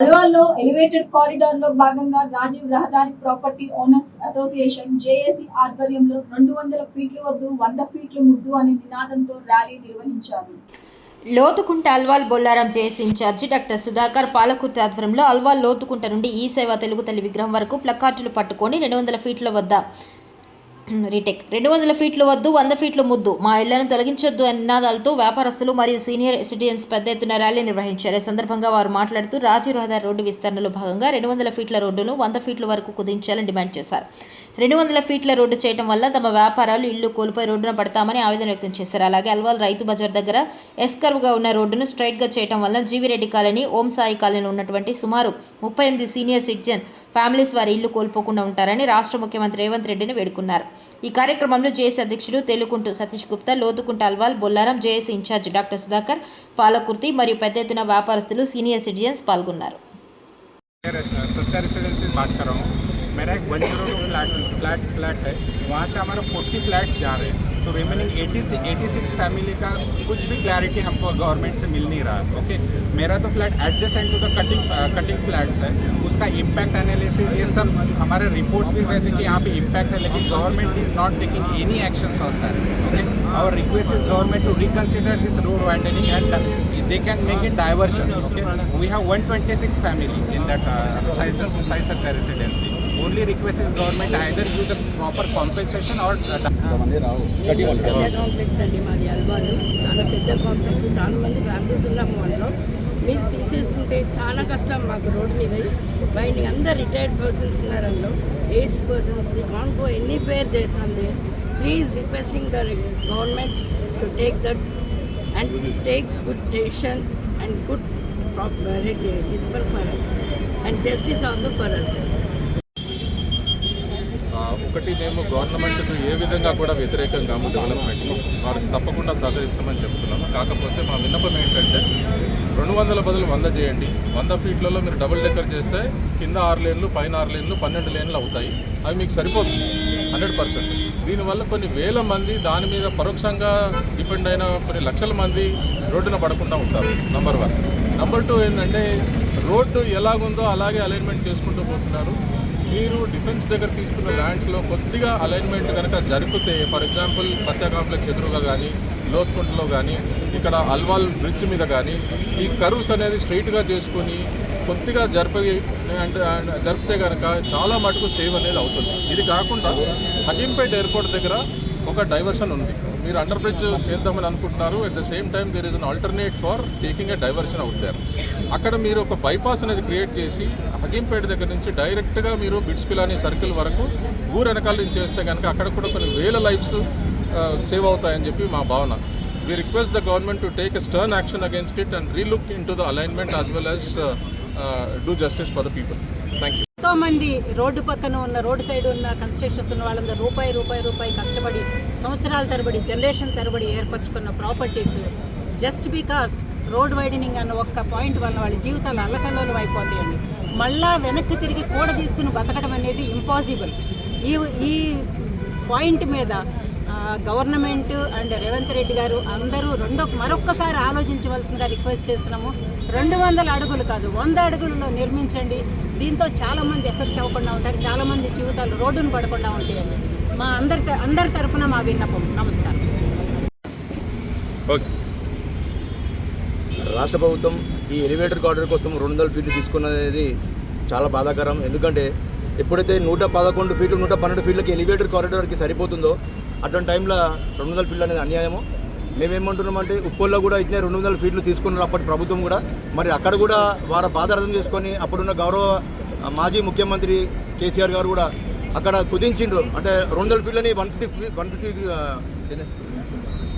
అల్వాల్లో elevated కారిడార్లో భాగంగా రాజీవ్ రహదారి property owners association JAC ఆధ్వర్యంలో రెండు వందల ఫీట్ల వద్దు వంద ఫీట్ల ముద్దు అనే నినాదంతో ర్యాలీ నిర్వహించారు. Lothkunta Alwal Bollaram JAC incharge doctor Sudhakar Palakurthi ఆధ్వర్యంలో అల్వాల్ లోతుకుంట నుండి ఈ సేవ తెలుగు తల్లి విగ్రహం వరకు ప్లకార్డులు పట్టుకొని రెండు వందల ఫీట్ల వద్ద రీటెక్ రెండు వందల ఫీట్లు వద్దు వంద ఫీట్లు ముద్దు. మా ఇళ్ళను తొలగించొద్దు నినాదాలతో వ్యాపారస్తులు మరియు సీనియర్ సిటిజన్స్ పెద్ద ఎత్తున ర్యాలీ నిర్వహించారు. ఈ సందర్భంగా వారు మాట్లాడుతూ రాజీవ్ రహదారి రోడ్డు విస్తరణలో భాగంగా రెండు వందల ఫీట్ల రోడ్డును వంద ఫీట్ల వరకు కుదించాలని డిమాండ్ చేశారు. రెండు వందల ఫీట్ల రోడ్డు చేయడం వల్ల తమ వ్యాపారాలు ఇల్లు కోల్పోయి రోడ్డున పడతామని ఆవేదన వ్యక్తం చేశారు. అలాగే అల్వాల్ రైతు బజార్ దగ్గర ఎస్కర్వ్గా ఉన్న రోడ్డును స్ట్రైట్గా చేయడం వల్ల జీవిరెడ్డి కాలనీ ఓం సాయి కాలనీ ఉన్నటువంటి సుమారు ముప్పై ఎనిమిది సీనియర్ సిటిజన్ ఫ్యామిలీస్ వారి ఇల్లు కోల్పోకుండా ఉంటారని రాష్ట్ర ముఖ్యమంత్రి రేవంత్ రెడ్డిని వేడుకున్నారు. ఈ కార్యక్రమంలో జేఏసీ అధ్యక్షుడు తెలుకుంటూ Satish Gupta Lothkunta Alwal Bollaram JAC incharge doctor Sudhakar Palakurthi మరియు పెద్ద ఎత్తున వ్యాపారస్తులు సీనియర్ సిటిజన్స్ పాల్గొన్నారు. रेसिडेंसी से मेरा एक one zero two flat flat flat है। वहाँ से हमारा फोर्टी फ्लैट्स जा रहे हैं। तो remaining eighty eighty six family का कुछ भी क्लैरिटी हमको गवर्नमेंट से मिल नहीं रहा है ओके मेरा तो flat adjacent to the cutting cutting flats है। उसका इम्पैक्ट एनालिसिस ये सब हमारे रिपोर्ट्स भी कहते हैं कि यहाँ पे इम्पैक्ट है लेकिन government is not taking any action on that okay request is government to reconsider this road widening and uh, they can make it diversion okay? We have 126 family in that uh, Saisar Saisar residency only request is government either give the proper compensation or uh, complex అండి మాది అల్వాలు. చాలా పెద్ద complex చాలా మంది families ఉన్నాము అందులో. మీరు తీసేసుకుంటే చాలా కష్టం మాకు రోడ్ మీద. బయట అందరు రిటైర్డ్ పర్సన్స్ ఉన్నారు అందులో. Age persons we can't go anywhere there from there please requesting the government to take that and take good decision and good disciple for us and justice also for us ఒకటి మేము గవర్నమెంట్కు ఏ విధంగా కూడా వ్యతిరేకం కాము డెవలప్మెంట్కి వారికి తప్పకుండా సహకరిస్తామని చెప్తున్నాము. కాకపోతే మా విన్నపం ఏంటంటే రెండు వందల బదులు వంద చేయండి. వంద ఫీట్లలో మీరు డబుల్ డెక్కర్ చేస్తే కింద ఆరు లేన్లు పైన ఆరు లేన్లు పన్నెండు లేన్లు అవుతాయి. అవి మీకు సరిపోతుంది హండ్రెడ్ పర్సెంట్. దీనివల్ల కొన్ని వేల మంది దాని మీద పరోక్షంగా డిపెండ్ అయిన కొన్ని లక్షల మంది రోడ్డున పడకుండా ఉంటారు. నంబర్ వన్ నంబర్ టూ ఏంటంటే రోడ్డు ఎలాగుందో అలాగే అలైన్మెంట్ చేసుకుంటూ పోతున్నారు. మీరు డిఫెన్స్ దగ్గర తీసుకున్న ల్యాండ్స్లో కొద్దిగా అలైన్మెంట్ కనుక జరిపితే ఫర్ ఎగ్జాంపుల్ సత్య కాంప్లెక్స్ ఎదురుగా కానీ లోత్కుంట్లో కానీ ఇక్కడ అల్వాల్ బ్రిడ్జ్ మీద కానీ ఈ కర్వ్స్ అనేది స్ట్రైట్గా చేసుకొని కొద్దిగా జరిపి అంటే జరిపితే కనుక చాలా మటుకు సేవ్ అనేది అవుతుంది. ఇది కాకుండా హకీంపేట్ ఎయిర్పోర్ట్ దగ్గర ఒక డైవర్షన్ ఉంది. మీరు అండర్ బ్రిడ్జ్ చేద్దామని అనుకుంటున్నారు. At the same time there is an alternate for taking a diversion out there అక్కడ మీరు ఒక బైపాస్ అనేది క్రియేట్ చేసి హకీంపేట దగ్గర నుంచి డైరెక్ట్గా మీరు బిడ్స్ పిలాని సర్కిల్ వరకు ఊరు వెనకాల నుంచి చేస్తే కనుక అక్కడ కూడా కొన్ని వేల లైఫ్స్ సేవ్ అవుతాయని చెప్పి మా భావన. We request the government to take a stern action against it and relook into the alignment as well as do justice for the people thank you ఎంతో మంది రోడ్డు పక్కన ఉన్న రోడ్డు సైడ్ ఉన్న కన్స్ట్రక్షన్స్ ఉన్న వాళ్ళందరూ రూపాయి రూపాయి రూపాయి కష్టపడి సంవత్సరాల తరబడి జనరేషన్ తరబడి ఏర్పరచుకున్న properties just because road widening అన్న ఒక్క పాయింట్ వల్ల వాళ్ళ జీవితాలు అల్లకల్లోలు అయిపోతాయండి. మళ్ళా వెనక్కి తిరిగి కూడ తీసుకుని బతకడం అనేది ఇంపాసిబుల్ ఈ ఈ పాయింట్ మీద గవర్నమెంట్ అండ్ రేవంత్ రెడ్డి గారు అందరూ రెండో మరొక్కసారి ఆలోచించవలసిందిగా రిక్వెస్ట్ చేస్తున్నాము. రెండు వందల అడుగులు కాదు వంద అడుగులలో నిర్మించండి. దీంతో చాలామంది ఎఫెక్ట్ అవ్వకుండా ఉంటారు చాలామంది జీవితాలు రోడ్డును పడకుండా ఉంటాయండి మా అందరి త- అందరి తరపున మా విన్నపం. నమస్కారం. ఓకే. రాష్ట్ర ప్రభుత్వం ఈ ఎలివేటర్ కార్డర్ కోసం రెండు వందల ఫీట్లు తీసుకున్నది చాలా బాధాకరం. ఎందుకంటే ఎప్పుడైతే నూట పదకొండు ఫీట్లు నూట పన్నెండు ఫీట్లకి ఎలివేటర్ కారిడార్కి సరిపోతుందో అటువంటి టైంలో రెండు వందల ఫీట్లు అనేది అన్యాయము మేమేమంటున్నామంటే ఉప్పల్లో కూడా ఇట్లే రెండు వందల ఫీట్లు తీసుకున్నారు అప్పటి ప్రభుత్వం కూడా. మరి అక్కడ కూడా వారి బాధ అర్థం చేసుకొని అప్పుడున్న గౌరవ మాజీ ముఖ్యమంత్రి కేసీఆర్ గారు కూడా అక్కడ కుదించిండ్రు. అంటే రెండు వందల ఫీట్లని వన్ ఫిఫ్టీ వన్ ఫిఫ్టీ